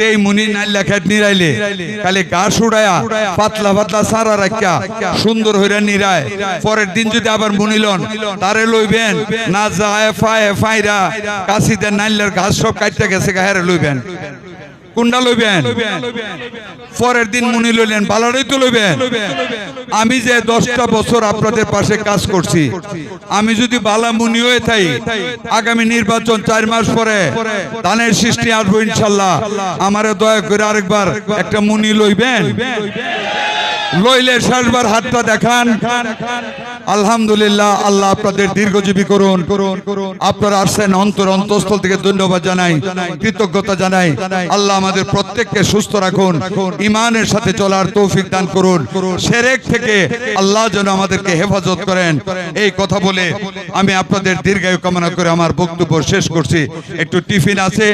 যেই মুনি নাইলা খেত নিরাইলে, খালি ঘাস উড়ায়া পাতলা পাতলা সারা রাখিয়া সুন্দর হইরা নিরায়। পরের দিন যদি আবার মুনিলন তারে লইবেন, না যায় ফায় ফাইরা কাশিদের নাইলার ঘাস সব কাটতে গেছে গাহারে লইবেন। কোনটা লইবেন। পরের দিন মুনি লইলেন, বালারই তো লইবেন। আমি যে দশটা বছর আপনাদের পাশে কাজ করছি, আমি যদি বালা মুনি হয়ে থাই, আগামী নির্বাচন চার মাস পরে ধানের সৃষ্টি আসব ইনশাল্লাহ। আমারে দয়া করে আরেকবার একটা মুনি লইবেন। লইলে শেষবার হাতটা দেখান। আলহামদুলিল্লাহ, আল্লাহ আপনাদের দীর্ঘজীবী করুন। আপনারা আসছেন অন্তর অন্তঃস্থল থেকে ধন্যবাদ জানাই, কৃতজ্ঞতা জানাই। আল্লাহ আমাদের প্রত্যেককে সুস্থ রাখুন ইমানের সাথে চলার তৌফিক দান করুন। সেরেক থেকে আল্লাহ যেন আমাদেরকে হেফাজত করেন। এই কথা বলে আমি আপনাদের দীর্ঘায়ু কামনা করে আমার বক্তব্য শেষ করছি। একটু টিফিন আছে।